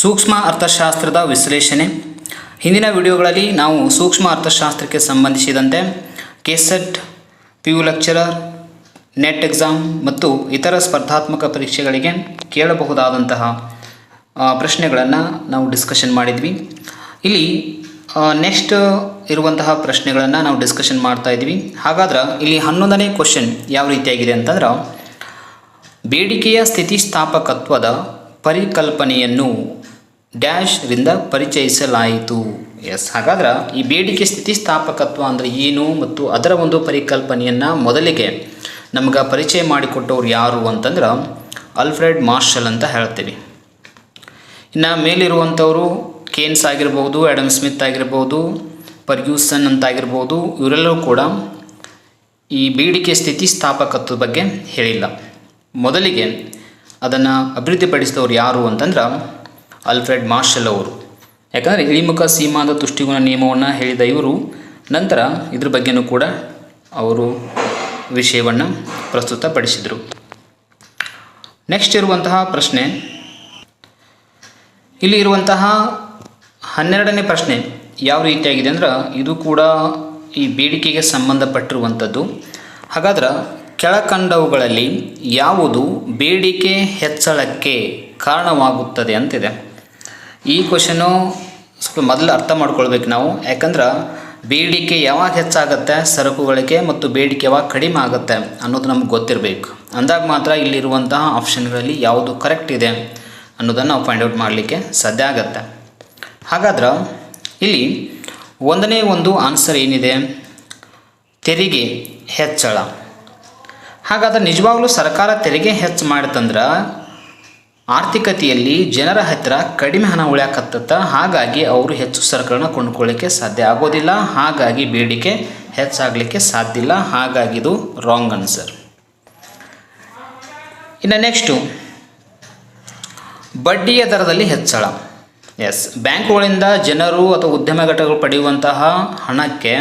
ಸೂಕ್ಷ್ಮ ಅರ್ಥಶಾಸ್ತ್ರದ ವಿಶ್ಲೇಷಣೆ. ಹಿಂದಿನ ವಿಡಿಯೋಗಳಲ್ಲಿ ನಾವು ಸೂಕ್ಷ್ಮ ಅರ್ಥಶಾಸ್ತ್ರಕ್ಕೆ ಸಂಬಂಧಿಸಿದಂತೆ KSET P U lecturer, NET exam ಮತ್ತು ಇತರ ಸ್ಪರ್ಧಾತ್ಮಕ ಪರೀಕ್ಷೆಗಳಿಗೆ ಕೇಳಬಹುದಾದಂತಹ ಪ್ರಶ್ನೆಗಳನ್ನು ನಾವು ಡಿಸ್ಕಷನ್ ಮಾಡಿದ್ವಿ. ಇಲ್ಲಿ ನೆಕ್ಸ್ಟ್ ಇರುವಂತಹ ಪ್ರಶ್ನೆಗಳನ್ನು ನಾವು ಡಿಸ್ಕಷನ್ ಮಾಡ್ತಾ ಇದ್ವಿ. ಹಾಗಾದ್ರೆ ಇಲ್ಲಿ ಹನ್ನೊಂದನೇ ಕ್ವಶನ್ ಯಾವ ರೀತಿಯಾಗಿದೆ ಅಂತಂದ್ರೆ, ಬೇಡಿಕೆಯ ಸ್ಥಿತಿಸ್ಥಾಪಕತ್ವದ ಪರಿಕಲ್ಪನೆಯನ್ನು ಡ್ಯಾಶ್ರಿಂದ ಪರಿಚಯಿಸಲಾಯಿತು. ಎಸ್, ಹಾಗಾದ್ರೆ ಈ ಬೇಡಿಕೆ ಸ್ಥಿತಿಸ್ಥಾಪಕತ್ವ ಅಂದರೆ ಏನು ಮತ್ತು ಅದರ ಒಂದು ಪರಿಕಲ್ಪನೆಯನ್ನು ಮೊದಲಿಗೆ ನಮ್ಗೆ ಪರಿಚಯ ಮಾಡಿಕೊಟ್ಟವ್ರು ಯಾರು ಅಂತಂದ್ರೆ ಅಲ್ಫ್ರೆಡ್ ಮಾರ್ಷಲ್ ಅಂತ ಹೇಳ್ತೀವಿ. ಇನ್ನು ಮೇಲಿರುವಂಥವರು ಕೇನ್ಸ್ ಆಗಿರ್ಬೋದು ಆ್ಯಡಮ್ ಸ್ಮಿತ್ ಆಗಿರ್ಬೋದು ಪರ್ಗ್ಯೂಸನ್ ಅಂತ ಆಗಿರ್ಬೋದು ಇವರೆಲ್ಲರೂ ಕೂಡ ಈ ಬೇಡಿಕೆ ಸ್ಥಿತಿಸ್ಥಾಪಕತ್ವದ ಬಗ್ಗೆ ಹೇಳಿಲ್ಲ. ಮೊದಲಿಗೆ ಅದನ್ನು ಅಭಿವೃದ್ಧಿಪಡಿಸಿದವರು ಯಾರು ಅಂತಂದ್ರೆ ಅಲ್ಫ್ರೆಡ್ ಮಾರ್ಷಲ್ ಅವರು. ಯಾಕಂದರೆ ಇಳಿಮುಖ ಸೀಮಾದ ತುಷ್ಟಿಗುಣ ನಿಯಮವನ್ನು ಹೇಳಿದ ಇವರು, ನಂತರ ಇದ್ರ ಬಗ್ಗೆನೂ ಕೂಡ ಅವರು ವಿಷಯವನ್ನು ಪ್ರಸ್ತುತಪಡಿಸಿದರು. ನೆಕ್ಸ್ಟ್ ಇರುವಂತಹ ಪ್ರಶ್ನೆ. ಇಲ್ಲಿ ಇರುವಂತಹ ಹನ್ನೆರಡನೇ ಪ್ರಶ್ನೆ ಯಾವ ರೀತಿಯಾಗಿದೆ ಅಂದ್ರೆ ಇದು ಕೂಡ ಈ ಬೇಡಿಕೆಗೆ ಸಂಬಂಧಪಟ್ಟಿರುವಂಥದ್ದು ಹಾಗಾದ್ರೆ ಕೆಳಕಂಡವುಗಳಲ್ಲಿ ಯಾವುದು ಬೇಡಿಕೆ ಹೆಚ್ಚಳಕ್ಕೆ ಕಾರಣವಾಗುತ್ತದೆ ಅಂತಿದೆ. ಈ ಕ್ವಶನು ಸ್ವಲ್ಪ ಮೊದಲು ಅರ್ಥ ಮಾಡ್ಕೊಳ್ಬೇಕು ನಾವು. ಯಾಕಂದ್ರೆ ಬೇಡಿಕೆ ಯಾವಾಗ ಹೆಚ್ಚಾಗುತ್ತೆ, ಸರಕುಗಳಿಗೆ ಮತ್ತು ಬೇಡಿಕೆ ಯಾವಾಗ ಕಡಿಮೆ ಆಗುತ್ತೆ ಅನ್ನೋದು ನಮ್ಗೆ ಗೊತ್ತಿರಬೇಕು. ಅಂದಾಗ ಮಾತ್ರ ಇಲ್ಲಿರುವಂತಹ ಆಪ್ಷನ್ಗಳಲ್ಲಿ ಯಾವುದು ಕರೆಕ್ಟ್ ಇದೆ ಅನ್ನೋದನ್ನು ನಾವು ಫೈಂಡ್ ಔಟ್ ಮಾಡಲಿಕ್ಕೆ ಸಾಧ್ಯ ಆಗತ್ತೆ. ಹಾಗಾದ್ರೆ ಇಲ್ಲಿ ಒಂದನೇ ಒಂದು ಆನ್ಸರ್ ಏನಿದೆ? ತೆರಿಗೆ ಹೆಚ್ಚಳ. ಹಾಗಾದ್ರೆ ನಿಜವಾಗ್ಲೂ ಸರ್ಕಾರ ತೆರಿಗೆ ಹೆಚ್ಚು ಮಾಡ್ತಂದ್ರೆ ಆರ್ಥಿಕತೆಯಲ್ಲಿ ಜನರ ಹತ್ತಿರ ಕಡಿಮೆ ಹಣ ಉಳಿಯಾಕತ್ತ ಹಾಗಾಗಿ ಅವರು ಹೆಚ್ಚು ಸರಕುಗಳನ್ನ ಕೊಂಡ್ಕೊಳ್ಳಿಕ್ಕೆ ಸಾಧ್ಯ ಆಗೋದಿಲ್ಲ, ಹಾಗಾಗಿ ಬೇಡಿಕೆ ಹೆಚ್ಚಾಗಲಿಕ್ಕೆ ಸಾಧ್ಯ ಇಲ್ಲ, ಹಾಗಾಗಿ ಇದು ರಾಂಗ್ ಆನ್ಸರ್ ಇನ್ನು ನೆಕ್ಸ್ಟು ಬಡ್ಡಿಯ ದರದಲ್ಲಿ ಹೆಚ್ಚಳ. ಎಸ್ ಬ್ಯಾಂಕುಗಳಿಂದ ಜನರು ಅಥವಾ ಉದ್ಯಮ ಘಟಕಗಳು ಪಡೆಯುವಂತಹ ಹಣಕ್ಕೆ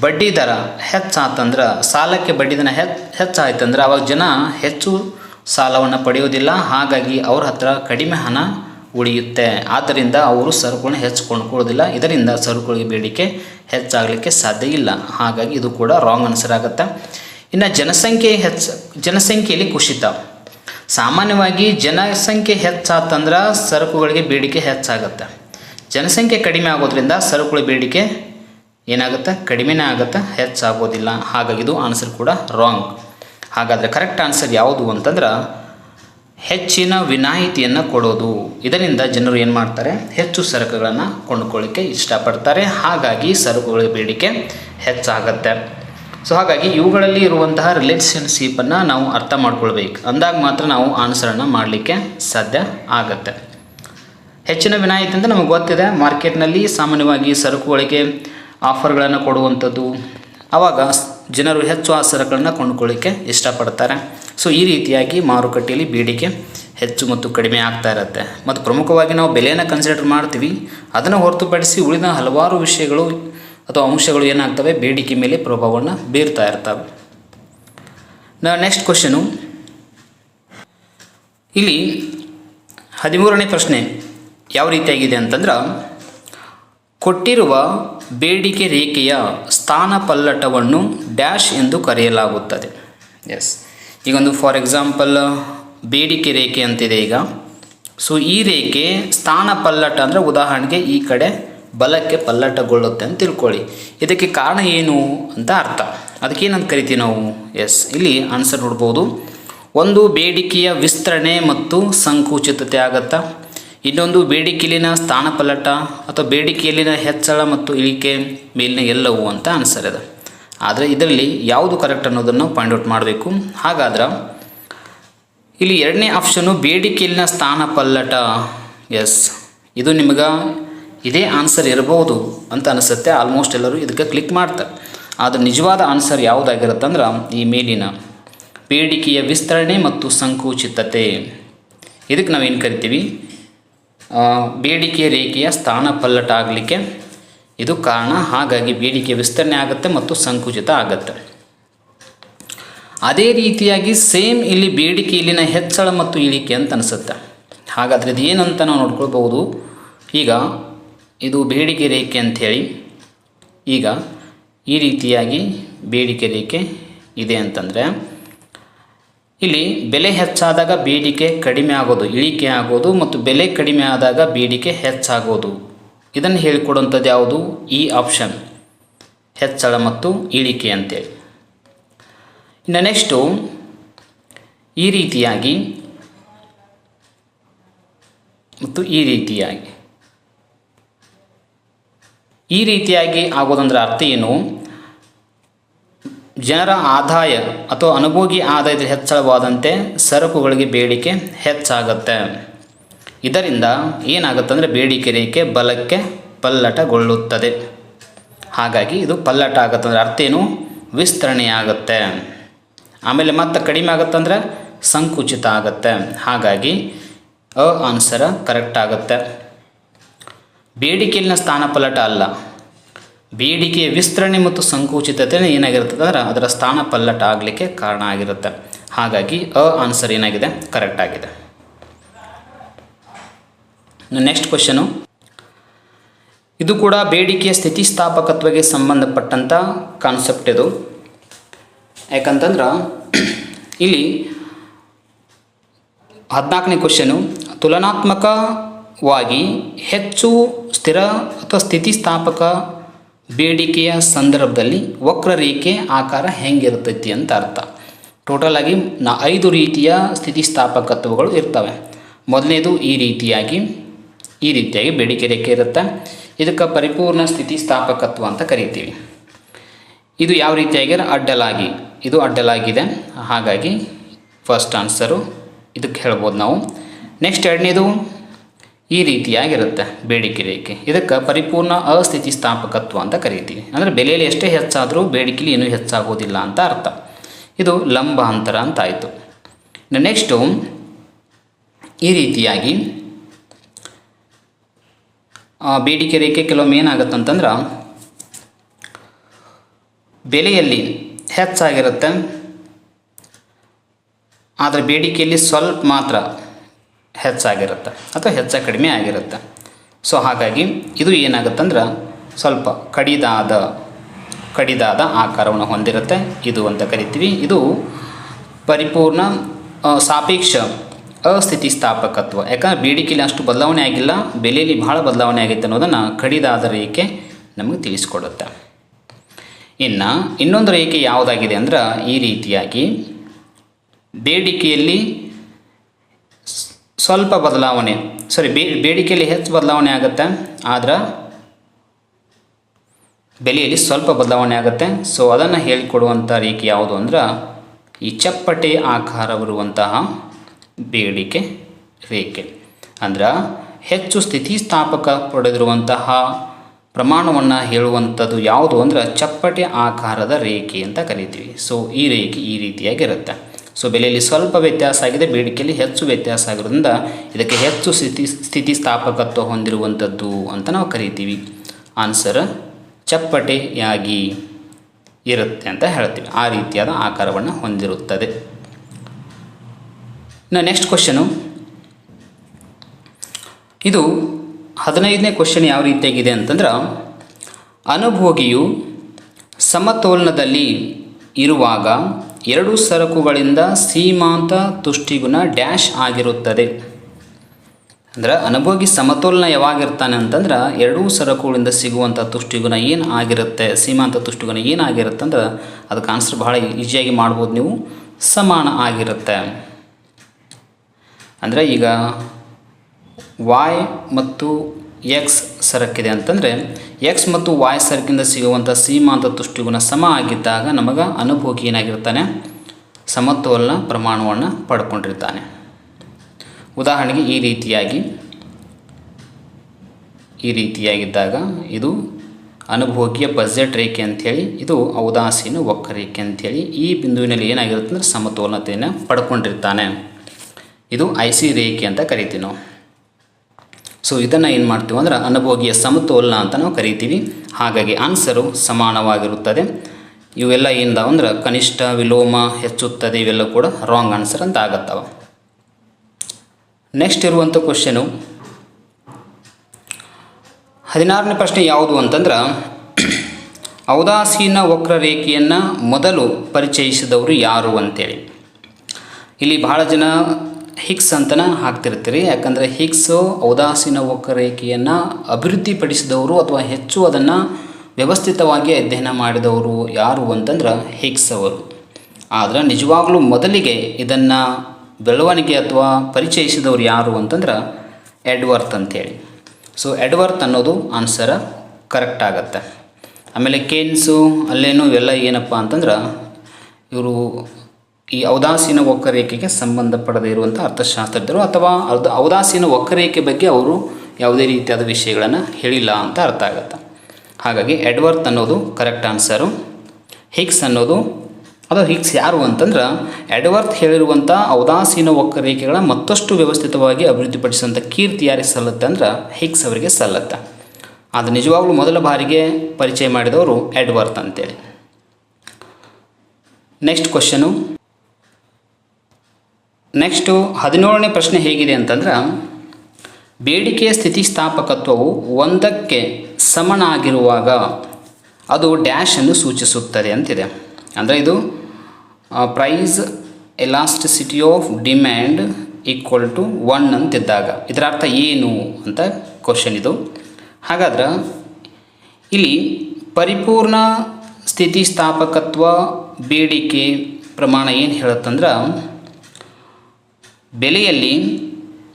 ಬಡ್ಡಿ ದರ ಹೆಚ್ಚಾತಂದ್ರೆ, ಸಾಲಕ್ಕೆ ಬಡ್ಡಿ ದರ ಹೆಚ್ಚು ಹೆಚ್ಚಾಯ್ತಂದ್ರೆ ಅವಾಗ ಜನ ಹೆಚ್ಚು ಸಾಲವನ್ನು ಪಡೆಯೋದಿಲ್ಲ ಹಾಗಾಗಿ ಅವ್ರ ಹತ್ರ ಕಡಿಮೆ ಹಣ ಉಳಿಯುತ್ತೆ. ಆದ್ದರಿಂದ ಅವರು ಸರಕುಗಳನ್ನ ಹೆಚ್ಚು ಕೊಂಡ್ಕೊಳ್ಳೋದಿಲ್ಲ ಇದರಿಂದ ಸರಕುಗಳಿಗೆ ಬೇಡಿಕೆ ಹೆಚ್ಚಾಗಲಿಕ್ಕೆ ಸಾಧ್ಯ ಇಲ್ಲ. ಹಾಗಾಗಿ ಇದು ಕೂಡ ರಾಂಗ್ ಆನ್ಸರ್ ಆಗುತ್ತೆ ಇನ್ನು ಜನಸಂಖ್ಯೆ ಹೆಚ್ಚು, ಜನಸಂಖ್ಯೆಯಲ್ಲಿ ಕುಸಿತ. ಸಾಮಾನ್ಯವಾಗಿ ಜನಸಂಖ್ಯೆ ಹೆಚ್ಚಾತಂದ್ರೆ ಸರಕುಗಳಿಗೆ ಬೇಡಿಕೆ ಹೆಚ್ಚಾಗುತ್ತೆ. ಜನಸಂಖ್ಯೆ ಕಡಿಮೆ ಆಗೋದ್ರಿಂದ ಸರಕುಗಳ ಬೇಡಿಕೆ ಏನಾಗುತ್ತೆ? ಕಡಿಮೆನೇ ಆಗುತ್ತೆ? ಹೆಚ್ಚಾಗೋದಿಲ್ಲ. ಹಾಗಾಗಿ ಇದು ಆನ್ಸರ್ ಕೂಡ ರಾಂಗ್ ಹಾಗಾದರೆ ಕರೆಕ್ಟ್ ಆನ್ಸರ್ ಯಾವುದು ಅಂತಂದ್ರೆ, ಹೆಚ್ಚಿನ ವಿನಾಯಿತಿಯನ್ನು ಕೊಡೋದು. ಇದರಿಂದ ಜನರು ಏನು ಮಾಡ್ತಾರೆ? ಹೆಚ್ಚು ಸರಕುಗಳನ್ನು ಕೊಂಡುಕೊಳ್ಳಿಕ್ಕೆ ಇಷ್ಟಪಡ್ತಾರೆ. ಹಾಗಾಗಿ ಸರಕುಗಳ ಬೇಡಿಕೆ ಹೆಚ್ಚಾಗತ್ತೆ. ಸೊ ಹಾಗಾಗಿ ಇವುಗಳಲ್ಲಿ ಇರುವಂತಹ ರಿಲೇಷನ್ಶಿಪ್ಪನ್ನು ನಾವು ಅರ್ಥ ಮಾಡ್ಕೊಳ್ಬೇಕು. ಅಂದಾಗ ಮಾತ್ರ ನಾವು ಆನ್ಸರನ್ನು ಮಾಡಲಿಕ್ಕೆ ಸಾಧ್ಯ ಆಗತ್ತೆ. ಹೆಚ್ಚಿನ ವಿನಾಯಿತಿ ಅಂತ ನಮಗೆ ಗೊತ್ತಿದೆ. ಮಾರ್ಕೆಟ್ನಲ್ಲಿ ಸಾಮಾನ್ಯವಾಗಿ ಸರಕುಗಳಿಗೆ ಆಫರ್ಗಳನ್ನು ಕೊಡುವಂಥದ್ದು. ಆವಾಗ ಜನರು ಹೆಚ್ಚು ಆ ಸರಕುಗಳನ್ನು ಕೊಂಡುಕೊಳ್ಳಿಕ್ಕೆ ಇಷ್ಟಪಡ್ತಾರೆ. ಸೊ, ಈ ರೀತಿಯಾಗಿ ಮಾರುಕಟ್ಟೆಯಲ್ಲಿ ಬೇಡಿಕೆ ಹೆಚ್ಚು ಮತ್ತು ಕಡಿಮೆ ಆಗ್ತಾ ಇರುತ್ತೆ. ಮತ್ತು ಪ್ರಮುಖವಾಗಿ ನಾವು ಬೆಲೆಯನ್ನು ಕನ್ಸಿಡರ್ ಮಾಡ್ತೀವಿ. ಅದನ್ನು ಹೊರತುಪಡಿಸಿ ಉಳಿದ ಹಲವಾರು ವಿಷಯಗಳು ಅಥವಾ ಅಂಶಗಳು ಏನಾಗ್ತವೆ? ಬೇಡಿಕೆ ಮೇಲೆ ಪ್ರಭಾವವನ್ನು ಬೀರ್ತಾ ಇರ್ತವೆ. ನಾ ನೆಕ್ಸ್ಟ್ ಕ್ವಶನು ಇಲ್ಲಿ ಹದಿಮೂರನೇ ಪ್ರಶ್ನೆ ಯಾವ ರೀತಿಯಾಗಿದೆ ಅಂತಂದ್ರೆ, ಕೊಟ್ಟಿರುವ ಬೇಡಿಕೆ ರೇಖೆಯ ಸ್ಥಾನ ಪಲ್ಲಟವನ್ನು ಡ್ಯಾಶ್ ಎಂದು ಕರೆಯಲಾಗುತ್ತದೆ. ಎಸ್ ಈಗೊಂದು ಫಾರ್ ಎಕ್ಸಾಂಪಲ್ ಬೇಡಿಕೆ ರೇಖೆ ಅಂತಿದೆ ಈಗ. ಸೊ ಈ ರೇಖೆ ಸ್ಥಾನ ಪಲ್ಲಟ ಅಂದರೆ ಉದಾಹರಣೆಗೆ ಈ ಕಡೆ ಬಲಕ್ಕೆ ಪಲ್ಲಟಗೊಳ್ಳುತ್ತೆ ಅಂತ ತಿಳ್ಕೊಳ್ಳಿ. ಇದಕ್ಕೆ ಕಾರಣ ಏನು ಅಂತ ಅರ್ಥ. ಅದಕ್ಕೇನಂತ ಕರಿತೀವಿ ನಾವು? ಎಸ್ ಇಲ್ಲಿ ಆನ್ಸರ್ ನೋಡ್ಬೋದು. ಒಂದು ಬೇಡಿಕೆಯ ವಿಸ್ತರಣೆ ಮತ್ತು ಸಂಕುಚಿತತೆ ಆಗತ್ತಾ? ಇನ್ನೊಂದು ಬೇಡಿಕೆಯಲ್ಲಿನ ಸ್ಥಾನಪಲ್ಲಟ ಅಥವಾ ಬೇಡಿಕೆಯಲ್ಲಿನ ಹೆಚ್ಚಳ ಮತ್ತು ಇಳಿಕೆ ಮೇಲಿನ ಎಲ್ಲವೂ ಅಂತ ಆನ್ಸರ್ ಇದೆ ಆದರೆ ಇದರಲ್ಲಿ ಯಾವುದು ಕರೆಕ್ಟ್ ಅನ್ನೋದನ್ನು ಪಾಯಿಂಟ್ ಔಟ್ ಮಾಡಬೇಕು. ಹಾಗಾದ್ರೆ ಇಲ್ಲಿ ಎರಡನೇ ಆಪ್ಷನು ಬೇಡಿಕೆಯಲ್ಲಿನ ಸ್ಥಾನಪಲ್ಲಟ. ಎಸ್ ಇದು ನಿಮಗೆ ಇದೇ ಆನ್ಸರ್ ಇರಬಹುದು ಅಂತ ಅನಿಸುತ್ತೆ. ಆಲ್ಮೋಸ್ಟ್ ಎಲ್ಲರೂ ಇದಕ್ಕೆ ಕ್ಲಿಕ್ ಮಾಡ್ತಾರೆ. ಆದರೆ ನಿಜವಾದ ಆನ್ಸರ್ ಯಾವುದಾಗಿರುತ್ತಂದ್ರೆ ಈ ಮೇಲಿನ ಬೇಡಿಕೆಯ ವಿಸ್ತರಣೆ ಮತ್ತು ಸಂಕುಚಿತತೆ. ಇದಕ್ಕೆ ನಾವೇನು ಕರಿತೀವಿ? ಬೇಡಿಕೆ ರೇಖೆಯ ಸ್ಥಾನ ಪಲ್ಲಟ ಆಗಲಿಕ್ಕೆ ಇದು ಕಾರಣ. ಹಾಗಾಗಿ ಬೇಡಿಕೆ ವಿಸ್ತರಣೆ ಆಗುತ್ತೆ ಮತ್ತು ಸಂಕುಚಿತ ಆಗುತ್ತೆ. ಅದೇ ರೀತಿಯಾಗಿ ಸೇಮ್ ಇಲ್ಲಿ ಬೇಡಿಕೆ, ಇಲ್ಲಿನ ಹೆಚ್ಚಳ ಮತ್ತು ಇಳಿಕೆ ಅಂತ ಅನಿಸುತ್ತೆ. ಹಾಗಾದರೆ ಇದು ಏನಂತ ನಾವು ನೋಡ್ಕೊಳ್ಬೋದು ಈಗ ಇದು ಬೇಡಿಕೆ ರೇಖೆ ಅಂಥೇಳಿ ಈಗ ಈ ರೀತಿಯಾಗಿ ಬೇಡಿಕೆ ರೇಖೆ ಇದೆ ಅಂತಂದರೆ ಇಲ್ಲಿ ಬೆಲೆ ಹೆಚ್ಚಾದಾಗ ಬೇಡಿಕೆ ಕಡಿಮೆ ಆಗೋದು, ಇಳಿಕೆ ಆಗೋದು ಮತ್ತು ಬೆಲೆ ಕಡಿಮೆ ಆದಾಗ ಬೇಡಿಕೆ ಹೆಚ್ಚಾಗೋದು. ಇದನ್ನು ಹೇಳಿಕೊಡುವಂಥದ್ದು ಯಾವುದು? ಈ ಆಪ್ಷನ್. ಹೆಚ್ಚಳ ಮತ್ತು ಇಳಿಕೆ ಅಂತೇಳಿ. ಇನ್ನು ನೆಕ್ಸ್ಟು, ಈ ರೀತಿಯಾಗಿ ಮತ್ತು ಈ ರೀತಿಯಾಗಿ. ಈ ರೀತಿಯಾಗಿ ಆಗೋದಂದ್ರೆ ಅರ್ಥ ಏನು? ಜನರ ಆದಾಯ ಅಥವಾ ಅನುಭೋಗಿ ಆದಾಯದ ಹೆಚ್ಚಳವಾದಂತೆ ಸರಕುಗಳಿಗೆ ಬೇಡಿಕೆ ಹೆಚ್ಚಾಗುತ್ತೆ. ಇದರಿಂದ ಏನಾಗುತ್ತೆ ಅಂದರೆ ಬೇಡಿಕೆ ರೇಖೆ ಬಲಕ್ಕೆ ಪಲ್ಲಟಗೊಳ್ಳುತ್ತದೆ. ಹಾಗಾಗಿ ಇದು ಪಲ್ಲಟ ಆಗುತ್ತಂದ್ರೆ ಅರ್ಥ ಏನು? ವಿಸ್ತರಣೆಯಾಗುತ್ತೆ. ಆಮೇಲೆ ಮತ್ತೆ ಕಡಿಮೆ ಆಗುತ್ತಂದರೆ ಸಂಕುಚಿತ ಆಗುತ್ತೆ. ಹಾಗಾಗಿ ಅ ಆನ್ಸರ ಕರೆಕ್ಟ್ ಆಗುತ್ತೆ. ಬೇಡಿಕೆಯಲ್ಲಿನ ಸ್ಥಾನ ಪಲ್ಲಟ ಅಲ್ಲ. ಬೇಡಿಕೆಯ ವಿಸ್ತರಣೆ ಮತ್ತು ಸಂಕುಚಿತತೆ ಏನಾಗಿರುತ್ತದೆ ಅಂದರೆ ಅದರ ಸ್ಥಾನ ಪಲ್ಲಟ ಆಗಲಿಕ್ಕೆ ಕಾರಣ ಆಗಿರುತ್ತೆ. ಹಾಗಾಗಿ ಅ ಆನ್ಸರ್ ಏನಾಗಿದೆ? ಕರೆಕ್ಟ್ ಆಗಿದೆ. ನೆಕ್ಸ್ಟ್ ಕ್ವಶನು ಇದು ಕೂಡ ಬೇಡಿಕೆಯ ಸ್ಥಿತಿಸ್ಥಾಪಕತ್ವಕ್ಕೆ ಸಂಬಂಧಪಟ್ಟಂಥ ಕಾನ್ಸೆಪ್ಟ್ ಇದು. ಯಾಕಂತಂದ್ರೆ ಇಲ್ಲಿ ಹದಿನಾಲ್ಕನೇ ಕ್ವಶನು ತುಲನಾತ್ಮಕವಾಗಿ ಹೆಚ್ಚು ಸ್ಥಿರ ಅಥವಾ ಸ್ಥಿತಿಸ್ಥಾಪಕ ಬೇಡಿಕೆಯ ಸಂದರ್ಭದಲ್ಲಿ ವಕ್ರರೇಖೆ ಆಕಾರ ಹೆಂಗಿರ್ತೈತಿ ಅಂತ ಅರ್ಥ. ಟೋಟಲ್ ಆಗಿ ನಾ ಐದು ರೀತಿಯ ಸ್ಥಿತಿಸ್ಥಾಪಕತ್ವಗಳು ಇರ್ತವೆ. ಮೊದಲನೇದು ಈ ರೀತಿಯಾಗಿ ಈ ರೀತಿಯಾಗಿ ಬೇಡಿಕೆ ರೇಖೆ ಇರುತ್ತೆ. ಇದಕ್ಕೆ ಪರಿಪೂರ್ಣ ಸ್ಥಿತಿಸ್ಥಾಪಕತ್ವ ಅಂತ ಕರಿತೀವಿ. ಇದು ಯಾವ ರೀತಿಯಾಗಿ ಅಡ್ಡಲಾಗಿ, ಇದು ಅಡ್ಡಲಾಗಿದೆ. ಹಾಗಾಗಿ ಫಸ್ಟ್ ಆನ್ಸರು ಇದಕ್ಕೆ ಹೇಳ್ಬೋದು ನಾವು. ನೆಕ್ಸ್ಟ್ ಎರಡನೇದು ಈ ರೀತಿಯಾಗಿರುತ್ತೆ ಬೇಡಿಕೆ ರೇಖೆ. ಇದಕ್ಕೆ ಪರಿಪೂರ್ಣ ಅಸ್ಥಿತಿಸ್ಥಾಪಕತ್ವ ಅಂತ ಕರಿತೀವಿ. ಅಂದರೆ ಬೆಲೆಯಲ್ಲಿ ಎಷ್ಟೇ ಹೆಚ್ಚಾದರೂ ಬೇಡಿಕೆಲಿ ಏನೂ ಹೆಚ್ಚಾಗೋದಿಲ್ಲ ಅಂತ ಅರ್ಥ. ಇದು ಲಂಬ ಅಂತರ ಅಂತ ಆಯಿತು ನೆಕ್ಸ್ಟು ಈ ರೀತಿಯಾಗಿ ಬೇಡಿಕೆ ರೇಖೆ ಕೆಲವೊಮ್ಮೆ ಏನಾಗುತ್ತಂತಂದ್ರೆ, ಬೆಲೆಯಲ್ಲಿ ಹೆಚ್ಚಾಗಿರುತ್ತೆ, ಆದರೆ ಬೇಡಿಕೆಯಲ್ಲಿ ಸ್ವಲ್ಪ ಮಾತ್ರ ಹೆಚ್ಚಾಗಿರುತ್ತೆ ಅಥವಾ ಹೆಚ್ಚು ಕಡಿಮೆ ಆಗಿರುತ್ತೆ. ಸೊ ಹಾಗಾಗಿ ಇದು ಏನಾಗುತ್ತಂದ್ರೆ ಸ್ವಲ್ಪ ಕಡಿದಾದ ಕಡಿದಾದ ಆಕಾರವನ್ನು ಹೊಂದಿರುತ್ತೆ. ಇದು ಅಂತ ಕರಿತೀವಿ. ಇದು ಪರಿಪೂರ್ಣ ಸಾಪೇಕ್ಷ ಅಸ್ಥಿತಿಸ್ಥಾಪಕತ್ವ. ಯಾಕಂದರೆ ಬೇಡಿಕೆಯಲ್ಲಿ ಅಷ್ಟು ಬದಲಾವಣೆ ಆಗಿಲ್ಲ ಬೆಲೆಯಲ್ಲಿ ಬಹಳ ಬದಲಾವಣೆ ಆಗಿತ್ತು ಅನ್ನೋದನ್ನು ಕಡಿದಾದ ರೇಖೆ ನಮಗೆ ತಿಳಿಸ್ಕೊಡುತ್ತೆ. ಇನ್ನು ಇನ್ನೊಂದು ರೇಖೆ ಯಾವುದಾಗಿದೆ ಅಂದ್ರೆ ಈ ರೀತಿಯಾಗಿ ಬೇಡಿಕೆಯಲ್ಲಿ ಸ್ವಲ್ಪ ಬದಲಾವಣೆ. ಸಾರಿ ಬೇಡಿಕೆಯಲ್ಲಿ ಹೆಚ್ಚು ಬದಲಾವಣೆ ಆಗುತ್ತೆ, ಆದ್ರೆ ಬೆಲೆಯಲ್ಲಿ ಸ್ವಲ್ಪ ಬದಲಾವಣೆ ಆಗುತ್ತೆ. ಸೊ ಅದನ್ನು ಹೇಳಿಕೊಡುವಂಥ ರೇಖೆ ಯಾವುದು ಅಂದ್ರೆ, ಈ ಚಪ್ಪಟೆ ಆಕಾರವಿರುವಂತಹ ಬೇಡಿಕೆ ರೇಖೆ. ಅಂದ್ರೆ, ಹೆಚ್ಚು ಸ್ಥಿತಿಸ್ಥಾಪಕ ಪಡೆದಿರುವಂತಹ ಪ್ರಮಾಣವನ್ನು ಹೇಳುವಂಥದ್ದು ಯಾವುದು ಅಂದ್ರೆ, ಚಪ್ಪಟೆ ಆಕಾರದ ರೇಖೆ ಅಂತ ಕರಿತೀವಿ. ಸೊ ಈ ರೇಖೆ ಈ ರೀತಿಯಾಗಿರುತ್ತೆ. ಸೊ ಬೆಲೆಯಲ್ಲಿ ಸ್ವಲ್ಪ ವ್ಯತ್ಯಾಸ ಆಗಿದೆ, ಬೇಡಿಕೆಯಲ್ಲಿ ಹೆಚ್ಚು ವ್ಯತ್ಯಾಸ ಆಗಿರೋದ್ರಿಂದ ಇದಕ್ಕೆ ಹೆಚ್ಚು ಸ್ಥಿತಿ, ಸ್ಥಿತಿಸ್ಥಾಪಕತ್ವ ಹೊಂದಿರುವಂಥದ್ದು ಅಂತ ನಾವು ಕರಿತೀವಿ. ಆನ್ಸರ್ ಚಪ್ಪಟೆಯಾಗಿ ಇರುತ್ತೆ ಅಂತ ಹೇಳ್ತೀವಿ. ಆ ರೀತಿಯಾದ ಆಕಾರವನ್ನು ಹೊಂದಿರುತ್ತದೆ. ಇನ್ನು ನೆಕ್ಸ್ಟ್ ಕ್ವಶನು ಇದು ಹದಿನೈದನೇ ಕ್ವಶನ್ ಯಾವ ರೀತಿಯಾಗಿದೆ ಅಂತಂದ್ರೆ, ಅನುಭೋಗಿಯು ಸಮತೋಲನದಲ್ಲಿ ಇರುವಾಗ ಎರಡು ಸರಕುಗಳಿಂದ ಸೀಮಾಂತ ತುಷ್ಟಿಗುಣ ಡ್ಯಾಶ್ ಆಗಿರುತ್ತದೆ. ಅಂದ್ರೆ ಅನುಭೋಗಿ ಸಮತೋಲನ ಯಾವಾಗಿರ್ತಾನೆ ಅಂತಂದ್ರೆ ಎರಡೂ ಸರಕುಗಳಿಂದ ಸಿಗುವಂಥ ತುಷ್ಟಿಗುಣ ಏನು ಆಗಿರುತ್ತೆ, ಸೀಮಾಂತ ತುಷ್ಟಿಗುಣ ಏನಾಗಿರುತ್ತೆ ಅಂದ್ರೆ ಅದಕ್ಕೆ ಆನ್ಸರ್ ಬಹಳ ಈಸಿಯಾಗಿ ಮಾಡ್ಬೋದು ನೀವು. ಸಮಾನ ಆಗಿರುತ್ತೆ. ಅಂದರೆ ಈಗ ವಾಯ್ ಮತ್ತು ಎಕ್ಸ್ ಸರಕ್ಕಿದೆ ಅಂತಂದರೆ ಎಕ್ಸ್ ಮತ್ತು ವಾಯ್ ಸರಕಿಂದ ಸಿಗುವಂಥ ಸೀಮಾಂತ ತುಷ್ಟಿಗುಣ ಸಮ ಆಗಿದ್ದಾಗ ನಮಗೆ ಅನುಭೋಗಿ ಏನಾಗಿರ್ತಾನೆ? ಸಮತೋಲನ ಪ್ರಮಾಣವನ್ನು ಪಡ್ಕೊಂಡಿರ್ತಾನೆ. ಉದಾಹರಣೆಗೆ ಈ ರೀತಿಯಾಗಿ, ಈ ರೀತಿಯಾಗಿದ್ದಾಗ ಇದು ಅನುಭೋಗಿಯ ಬಜೆಟ್ ರೇಖೆ ಅಂಥೇಳಿ, ಇದು ಔದಾಸೀನ ವಕ್ರರೇಖೆ ಅಂಥೇಳಿ ಈ ಬಿಂದುವಿನಲ್ಲಿ ಏನಾಗಿರುತ್ತೆ ಅಂದರೆ ಸಮತೋಲನತೆಯನ್ನು ಪಡ್ಕೊಂಡಿರ್ತಾನೆ. ಇದು ಐ ಸಿ ರೇಖೆ ಅಂತ ಕರಿತೀವಿ ನಾವು. ಸೊ ಇದನ್ನು ಏನು ಮಾಡ್ತೀವಿ ಅಂದರೆ ಅನುಭೋಗಿಯ ಸಮತೋಲನ ಅಂತ ನಾವು ಕರಿತೀವಿ. ಹಾಗಾಗಿ ಆನ್ಸರು ಸಮಾನವಾಗಿರುತ್ತದೆ. ಇವೆಲ್ಲ ಏನಿದಾವ ಅಂದ್ರೆ ಕನಿಷ್ಠ, ವಿಲೋಮ, ಹೆಚ್ಚುತ್ತದೆ, ಇವೆಲ್ಲ ಕೂಡ ರಾಂಗ್ ಆನ್ಸರ್ ಅಂತ ಆಗತ್ತವ. ನೆಕ್ಸ್ಟ್ ಇರುವಂಥ ಕ್ವಶನು ಹದಿನಾರನೇ ಪ್ರಶ್ನೆ ಯಾವುದು ಅಂತಂದ್ರೆ, ಔದಾಸೀನ ವಕ್ರರೇಖೆಯನ್ನು ಮೊದಲು ಪರಿಚಯಿಸಿದವರು ಯಾರು ಅಂತೇಳಿ. ಇಲ್ಲಿ ಬಹಳ ಜನ ಹಿಕ್ಸ್ ಅಂತನ ಹಾಕ್ತಿರ್ತೀರಿ. ಯಾಕಂದರೆ ಹಿಕ್ಸು ಔದಾಸೀನ ವಕ್ರರೇಖೆಯನ್ನು ಅಭಿವೃದ್ಧಿಪಡಿಸಿದವರು ಅಥವಾ ಹೆಚ್ಚು ಅದನ್ನು ವ್ಯವಸ್ಥಿತವಾಗಿ ಅಧ್ಯಯನ ಮಾಡಿದವರು ಯಾರು ಅಂತಂದ್ರೆ ಹಿಕ್ಸ್ ಅವರು. ಆದರೆ ನಿಜವಾಗಲೂ ಮೊದಲಿಗೆ ಇದನ್ನು ಬೆಳವಣಿಗೆ ಅಥವಾ ಪರಿಚಯಿಸಿದವರು ಯಾರು ಅಂತಂದ್ರೆ ಎಡ್ವರ್ತ್ ಅಂತೇಳಿ. ಸೊ ಎಡ್ವರ್ತ್ ಅನ್ನೋದು ಆನ್ಸರ ಕರೆಕ್ಟ್ ಆಗುತ್ತೆ. ಆಮೇಲೆ ಕೇನ್ಸು ಅಲ್ಲೇನು ಇವೆಲ್ಲ ಏನಪ್ಪ ಅಂತಂದ್ರೆ ಇವರು ಈ ಔದಾಸೀನ ವಕ್ರರೇಖೆಗೆ ಸಂಬಂಧಪಡದೇ ಇರುವಂಥ ಅರ್ಥಶಾಸ್ತ್ರಜ್ಞರು ಅಥವಾ ಅರ್ಧ ಔದಾಸೀನ ವಕ್ರರೇಖೆ ಬಗ್ಗೆ ಅವರು ಯಾವುದೇ ರೀತಿಯಾದ ವಿಷಯಗಳನ್ನು ಹೇಳಿಲ್ಲ ಅಂತ ಅರ್ಥ ಆಗುತ್ತೆ. ಹಾಗಾಗಿ ಎಡ್ವರ್ತ್ ಅನ್ನೋದು ಕರೆಕ್ಟ್ ಆನ್ಸರು. ಹಿಕ್ಸ್ ಅನ್ನೋದು, ಅದು ಹಿಕ್ಸ್ ಯಾರು ಅಂತಂದ್ರೆ ಎಡ್ವರ್ತ್ ಹೇಳಿರುವಂಥ ಔದಾಸೀನ ವಕ್ರರೇಖೆಗಳ ಮತ್ತಷ್ಟು ವ್ಯವಸ್ಥಿತವಾಗಿ ಅಭಿವೃದ್ಧಿಪಡಿಸಿದಂಥ ಕೀರ್ತಿ ಯಾರಿಗೆ ಸಲ್ಲುತ್ತೆ ಅಂದ್ರೆ ಹಿಕ್ಸ್ ಅವರಿಗೆ ಸಲ್ಲತ್ತೆ. ಅದು ನಿಜವಾಗ್ಲೂ ಮೊದಲ ಬಾರಿಗೆ ಪರಿಚಯ ಮಾಡಿದವರು ಎಡ್ವರ್ತ್ ಅಂತೇಳಿ. ನೆಕ್ಸ್ಟ್ ಕ್ವಶನು ನೆಕ್ಸ್ಟು ಹದಿನೇಳನೇ ಪ್ರಶ್ನೆ ಹೇಗಿದೆ ಅಂತಂದ್ರೆ, ಬೇಡಿಕೆಯ ಸ್ಥಿತಿಸ್ಥಾಪಕತ್ವವು ಒಂದಕ್ಕೆ ಸಮನಾಗಿರುವಾಗ ಅದು ಡ್ಯಾಶನ್ನು ಸೂಚಿಸುತ್ತದೆ ಅಂತಿದೆ. ಅಂದರೆ ಇದು price elasticity of demand equal to one ಅಂತಿದ್ದಾಗ. ಇದರ ಅರ್ಥ ಏನು ಅಂತ ಕ್ವಶನ್ ಇದು. ಹಾಗಾದ್ರೆ, ಇಲ್ಲಿ ಪರಿಪೂರ್ಣ ಸ್ಥಿತಿಸ್ಥಾಪಕತ್ವ ಬೇಡಿಕೆ ಪ್ರಮಾಣ ಏನು ಹೇಳುತ್ತಂದ್ರೆ ಬೆಲೆಯಲ್ಲಿ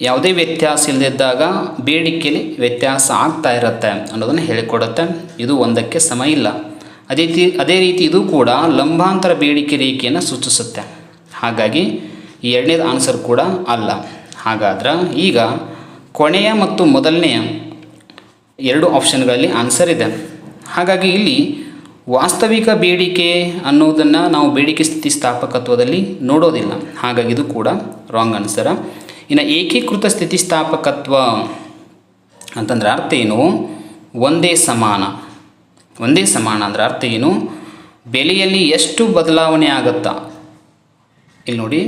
ಯಾವುದೇ ವ್ಯತ್ಯಾಸ ಇಲ್ಲದಿದ್ದಾಗ ಬೇಡಿಕೆಯಲ್ಲಿ ವ್ಯತ್ಯಾಸ ಆಗ್ತಾ ಇರುತ್ತೆ ಅನ್ನೋದನ್ನು ಹೇಳಿಕೊಡುತ್ತೆ. ಇದು ಒಂದಕ್ಕೆ ಸಮ ಇಲ್ಲ. ಅದೇ ರೀತಿ ಅದೇ ರೀತಿ ಇದು ಕೂಡ ಲಂಬಾಂತರ ಬೇಡಿಕೆ ರೇಖೆಯನ್ನು ಸೂಚಿಸುತ್ತೆ. ಹಾಗಾಗಿ ಈ ಎರಡನೇದು ಆನ್ಸರ್ ಕೂಡ ಅಲ್ಲ. ಹಾಗಾದ್ರೆ ಈಗ ಕೊನೆಯ ಮತ್ತು ಮೊದಲನೆಯ ಎರಡು ಆಪ್ಷನ್ಗಳಲ್ಲಿ ಆನ್ಸರ್ ಇದೆ. ಹಾಗಾಗಿ ಇಲ್ಲಿ ವಾಸ್ತವಿಕ ಬೇಡಿಕೆ ಅನ್ನೋದನ್ನು ನಾವು ಬೇಡಿಕೆ ಸ್ಥಿತಿ ಸ್ಥಾಪಕತ್ವದಲ್ಲಿ ನೋಡೋದಿಲ್ಲ. ಹಾಗಾಗಿ ಇದು ಕೂಡ ರಾಂಗ್ ಆನ್ಸರ ಇನ್ನು ಏಕೀಕೃತ ಸ್ಥಿತಿಸ್ಥಾಪಕತ್ವ ಅಂತಂದ್ರೆ ಅರ್ಥ ಏನು? ಒಂದೇ ಸಮಾನ. ಒಂದೇ ಸಮಾನ ಅಂದ್ರೆ ಅರ್ಥ ಏನು? ಬೆಲೆಯಲ್ಲಿ ಎಷ್ಟು ಬದಲಾವಣೆ ಆಗುತ್ತಾ? ಇಲ್ಲಿ ನೋಡಿ.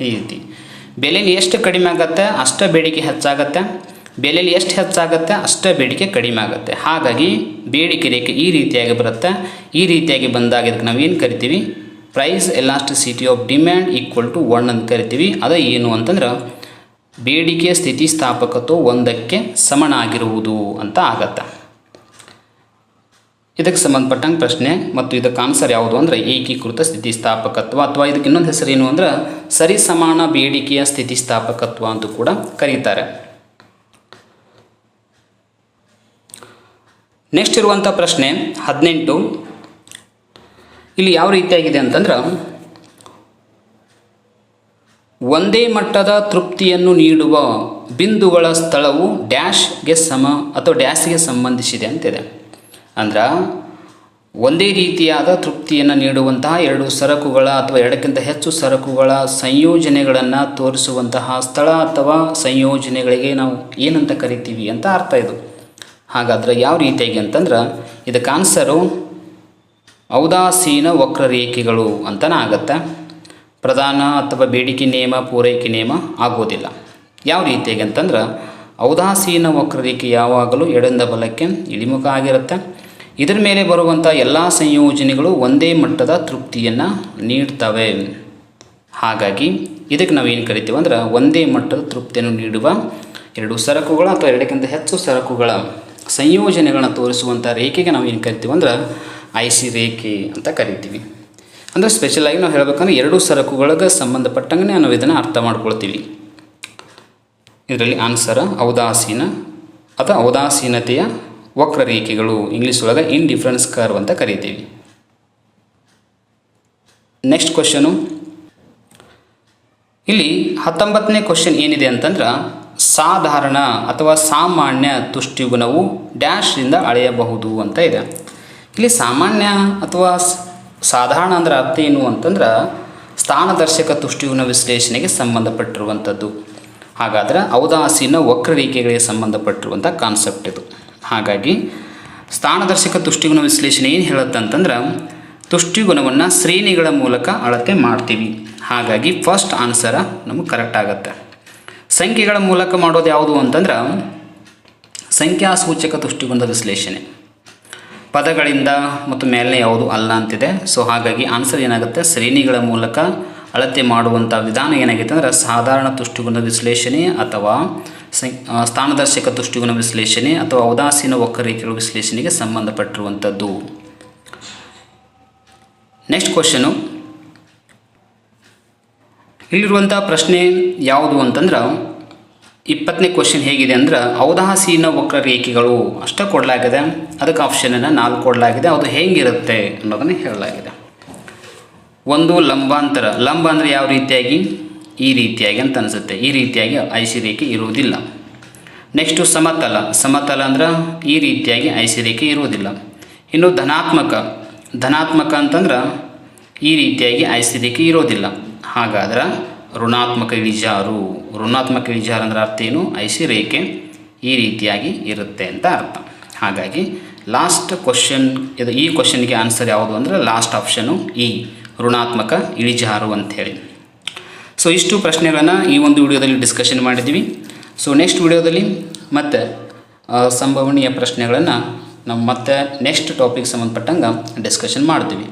ಈ ರೀತಿ. ಬೆಲೆಯಲ್ಲಿ ಎಷ್ಟು ಕಡಿಮೆ ಆಗತ್ತೆ? ಅಷ್ಟು ಬೇಡಿಕೆ ಹೆಚ್ಚಾಗತ್ತೆ? ಬೆಲೆಯಲ್ಲಿ ಎಷ್ಟು ಹೆಚ್ಚಾಗುತ್ತೆ ಅಷ್ಟೇ ಬೇಡಿಕೆ ಕಡಿಮೆ ಆಗುತ್ತೆ. ಹಾಗಾಗಿ ಬೇಡಿಕೆ ರೇಖೆ ಈ ರೀತಿಯಾಗಿ ಬರುತ್ತೆ. ಈ ರೀತಿಯಾಗಿ ಬಂದಾಗ ಇದಕ್ಕೆ ನಾವು ಏನು ಕರಿತೀವಿ? Price elasticity of demand equal to one ಅಂತ ಕರಿತೀವಿ. ಅದು ಏನು ಅಂತಂದ್ರೆ ಬೇಡಿಕೆಯ ಸ್ಥಿತಿಸ್ಥಾಪಕತ್ವ ಒಂದಕ್ಕೆ ಸಮನಾಗಿರುವುದು ಅಂತ ಆಗತ್ತೆ. ಇದಕ್ಕೆ ಸಂಬಂಧಪಟ್ಟಂಗೆ ಪ್ರಶ್ನೆ ಮತ್ತು ಇದಕ್ಕೆ ಆನ್ಸರ್ ಯಾವುದು ಅಂದರೆ ಏಕೀಕೃತ ಸ್ಥಿತಿಸ್ಥಾಪಕತ್ವ ಅಥವಾ ಇದಕ್ಕೆ ಇನ್ನೊಂದು ಹೆಸರೇನು ಅಂದ್ರೆ ಸರಿಸಮಾನ ಬೇಡಿಕೆಯ ಸ್ಥಿತಿಸ್ಥಾಪಕತ್ವ ಅಂತ ಕೂಡ ಕರೀತಾರೆ. ನೆಕ್ಸ್ಟ್ ಇರುವಂಥ ಪ್ರಶ್ನೆ ಹದಿನೆಂಟು. ಇಲ್ಲಿ ಯಾವ ರೀತಿಯಾಗಿದೆ ಅಂತಂದ್ರೆ ಒಂದೇ ಮಟ್ಟದ ತೃಪ್ತಿಯನ್ನು ನೀಡುವ ಬಿಂದುಗಳ ಸ್ಥಳವು ಡ್ಯಾಶ್ಗೆ ಸಮ ಅಥವಾ ಡ್ಯಾಶ್ಗೆ ಸಂಬಂಧಿಸಿದೆ ಅಂತಿದೆ. ಅಂದ್ರೆ ಒಂದೇ ರೀತಿಯಾದ ತೃಪ್ತಿಯನ್ನು ನೀಡುವಂತಹ ಎರಡು ಸರಕುಗಳ ಅಥವಾ ಎರಡಕ್ಕಿಂತ ಹೆಚ್ಚು ಸರಕುಗಳ ಸಂಯೋಜನೆಗಳನ್ನು ತೋರಿಸುವಂತಹ ಸ್ಥಳ ಅಥವಾ ಸಂಯೋಜನೆಗಳಿಗೆ ನಾವು ಏನಂತ ಕರಿತೀವಿ ಅಂತ ಅರ್ಥ ಇದು. ಹಾಗಾದ್ರೆ ಯಾವ ರೀತಿಯಾಗಿ ಅಂತಂದ್ರೆ ಇದಕ್ಕೆ ಆನ್ಸರು ಔದಾಸೀನ ವಕ್ರರೇಖೆಗಳು ಅಂತಲೇ ಆಗತ್ತೆ. ಪ್ರಧಾನ ಅಥವಾ ಬೇಡಿಕೆ ನಿಯಮ ಪೂರೈಕೆ ನಿಯಮ ಆಗೋದಿಲ್ಲ. ಯಾವ ರೀತಿಯಾಗಿ ಅಂತಂದ್ರೆ ಔದಾಸೀನ ವಕ್ರರೇಖೆ ಯಾವಾಗಲೂ ಎಡಂದ ಬಲಕ್ಕೆ ಇಳಿಮುಖ ಆಗಿರುತ್ತೆ. ಇದರ ಮೇಲೆ ಬರುವಂಥ ಎಲ್ಲ ಸಂಯೋಜನೆಗಳು ಒಂದೇ ಮಟ್ಟದ ತೃಪ್ತಿಯನ್ನು ನೀಡ್ತವೆ. ಹಾಗಾಗಿ ಇದಕ್ಕೆ ನಾವು ಏನು ಕರಿತೀವಿ ಅಂದ್ರೆ ಒಂದೇ ಮಟ್ಟದ ತೃಪ್ತಿಯನ್ನು ನೀಡುವ ಎರಡು ಸರಕುಗಳ ಅಥವಾ ಎರಡಕ್ಕಿಂತ ಹೆಚ್ಚು ಸರಕುಗಳ ಸಂಯೋಜನೆಗಳನ್ನ ತೋರಿಸುವಂಥ ರೇಖೆಗೆ ನಾವು ಏನು ಕರಿತೀವಿ ಅಂದ್ರೆ ಐ ಸಿ ರೇಖೆ ಅಂತ ಕರಿತೀವಿ. ಅಂದರೆ ಸ್ಪೆಷಲಾಗಿ ನಾವು ಹೇಳಬೇಕಂದ್ರೆ ಎರಡು ಸರಕುಗಳಿಗೆ ಸಂಬಂಧಪಟ್ಟಂಗೆ ನಾವು ಇದನ್ನು ಅರ್ಥ ಮಾಡ್ಕೊಳ್ತೀವಿ. ಇದರಲ್ಲಿ ಆನ್ಸರ್ ಔದಾಸೀನ ಅಥವಾ ಔದಾಸೀನತೆಯ ವಕ್ರರೇಖೆಗಳು, ಇಂಗ್ಲೀಷ್ ಒಳಗೆ ಇನ್ ಡಿಫ್ರೆನ್ಸ್ ಕರ್ವ್ ಅಂತ ಕರಿತೀವಿ. ನೆಕ್ಸ್ಟ್ ಕ್ವಶನು ಇಲ್ಲಿ ಹತ್ತೊಂಬತ್ತನೇ ಕ್ವಶನ್ ಏನಿದೆ ಅಂತಂದ್ರೆ ಸಾಧಾರಣ ಅಥವಾ ಸಾಮಾನ್ಯ ತುಷ್ಟಿಗುಣವು ಡ್ಯಾಶ್ನಿಂದ ಅಳೆಯಬಹುದು ಅಂತ ಇದೆ. ಇಲ್ಲಿ ಸಾಮಾನ್ಯ ಅಥವಾ ಸಾಧಾರಣ ಅಂದ್ರೆ ಅರ್ಥ ಏನು ಅಂತಂದ್ರೆ ಸ್ಥಾನದರ್ಶಕ ತುಷ್ಟಿಗುಣ ವಿಶ್ಲೇಷಣೆಗೆ ಸಂಬಂಧಪಟ್ಟಿರುವಂಥದ್ದು. ಹಾಗಾದ್ರೆ ಔದಾಸೀನ ವಕ್ರರೇಖೆಗಳಿಗೆ ಸಂಬಂಧಪಟ್ಟಿರುವಂಥ ಕಾನ್ಸೆಪ್ಟ್ ಇದು. ಹಾಗಾಗಿ ಸ್ಥಾನದರ್ಶಕ ತುಷ್ಟಿಗುಣ ವಿಶ್ಲೇಷಣೆ ಏನು ಹೇಳುತ್ತೆ ಅಂತಂದ್ರೆ ತುಷ್ಟಿಗುಣವನ್ನು ಶ್ರೇಣಿಗಳ ಮೂಲಕ ಅಳತೆ ಮಾಡ್ತೀವಿ. ಹಾಗಾಗಿ ಫಸ್ಟ್ ಆನ್ಸರ ನಮಗೆ ಕರೆಕ್ಟ್ ಆಗುತ್ತೆ. ಸಂಖ್ಯೆಗಳ ಮೂಲಕ ಮಾಡೋದು ಯಾವುದು ಅಂತಂದ್ರೆ ಸಂಖ್ಯಾಸೂಚಕ ದೃಷ್ಟಿಕೋನದ ವಿಶ್ಲೇಷಣೆ. ಪದಗಳಿಂದ ಮತ್ತು ಮೇಲೆ ಯಾವುದು ಅಲ್ಲ ಅಂತಿದೆ. ಸೊ ಹಾಗಾಗಿ ಆನ್ಸರ್ ಏನಾಗುತ್ತೆ? ಶ್ರೇಣಿಗಳ ಮೂಲಕ ಅಳತೆ ಮಾಡುವಂಥ ವಿಧಾನ ಏನಾಗಿದೆ ಅಂದರೆ ಸಾಧಾರಣ ದೃಷ್ಟಿಕೋನದ ವಿಶ್ಲೇಷಣೆ ಅಥವಾ ಸ್ಥಾನದರ್ಶಕ ದೃಷ್ಟಿಕೋನ ವಿಶ್ಲೇಷಣೆ ಅಥವಾ ಉದಾಸೀನ ಒಕ್ಕರೇಖೆಗಳ ವಿಶ್ಲೇಷಣೆಗೆ ಸಂಬಂಧಪಟ್ಟಿರುವಂಥದ್ದು ನೆಕ್ಸ್ಟ್ ಕ್ವಶನು ಇಲ್ಲಿರುವಂಥ ಪ್ರಶ್ನೆ ಯಾವುದು ಅಂತಂದ್ರೆ ಇಪ್ಪತ್ತನೇ ಕ್ವಶನ್ ಹೇಗಿದೆ ಅಂದ್ರೆ, ಔದಾಸೀನ ವಕ್ರರೇಖೆಗಳು ಅಷ್ಟೇ ಕೊಡಲಾಗಿದೆ ಅದಕ್ಕೆ ಆಪ್ಷನನ್ನು ನಾಲ್ಕು ಕೊಡಲಾಗಿದೆ. ಅದು ಹೇಗಿರುತ್ತೆ ಅನ್ನೋದನ್ನು ಹೇಳಲಾಗಿದೆ. ಒಂದು ಲಂಬಾಂತರ. ಲಂಬ ಅಂದರೆ ಯಾವ ರೀತಿಯಾಗಿ? ಈ ರೀತಿಯಾಗಿ ಅಂತ ಅನಿಸುತ್ತೆ. ಈ ರೀತಿಯಾಗಿ ಐಸಿ ರೇಖೆ ಇರುವುದಿಲ್ಲ. ನೆಕ್ಸ್ಟು ಸಮತಲ. ಸಮತಲ ಅಂದ್ರೆ ಈ ರೀತಿಯಾಗಿ ಐಸಿ ರೇಖೆ ಇರುವುದಿಲ್ಲ. ಇನ್ನು ಧನಾತ್ಮಕ. ಧನಾತ್ಮಕ ಅಂತಂದ್ರೆ ಈ ರೀತಿಯಾಗಿ ಐಸಿ ರೇಖೆ ಇರೋದಿಲ್ಲ ಹಾಗಾದ್ರೆ ಋಣಾತ್ಮಕ ಇಳಿಜಾರು ಋಣಾತ್ಮಕ ಇಳಿಜಾರು ಅಂದ್ರೆ ಅರ್ಥ ಏನು? ಐಸಿ ರೇಖೆ ಈ ರೀತಿಯಾಗಿ ಇರುತ್ತೆ ಅಂತ ಅರ್ಥ. ಹಾಗಾಗಿ ಲಾಸ್ಟ್ ಕ್ವಶನ್ ಇದು ಈ ಕ್ವಶನ್ಗೆ ಆನ್ಸರ್ ಯಾವುದು ಅಂದರೆ ಲಾಸ್ಟ್ ಆಪ್ಷನು ಈ ಋಣಾತ್ಮಕ ಇಳಿಜಾರು ಅಂಥೇಳಿ ಸೊ ಇಷ್ಟು ಪ್ರಶ್ನೆಗಳನ್ನು ಈ ಒಂದು ವಿಡಿಯೋದಲ್ಲಿ ಡಿಸ್ಕಷನ್ ಮಾಡಿದ್ವಿ ಸೊ ನೆಕ್ಸ್ಟ್ ವಿಡಿಯೋದಲ್ಲಿ ಮತ್ತೆ ಸಂಭವನೀಯ ಪ್ರಶ್ನೆಗಳನ್ನು ನಾವು ಮತ್ತೆ ನೆಕ್ಸ್ಟ್ ಟಾಪಿಕ್ ಸಂಬಂಧಪಟ್ಟಂಗೆ ಡಿಸ್ಕಷನ್ ಮಾಡ್ತೀವಿ.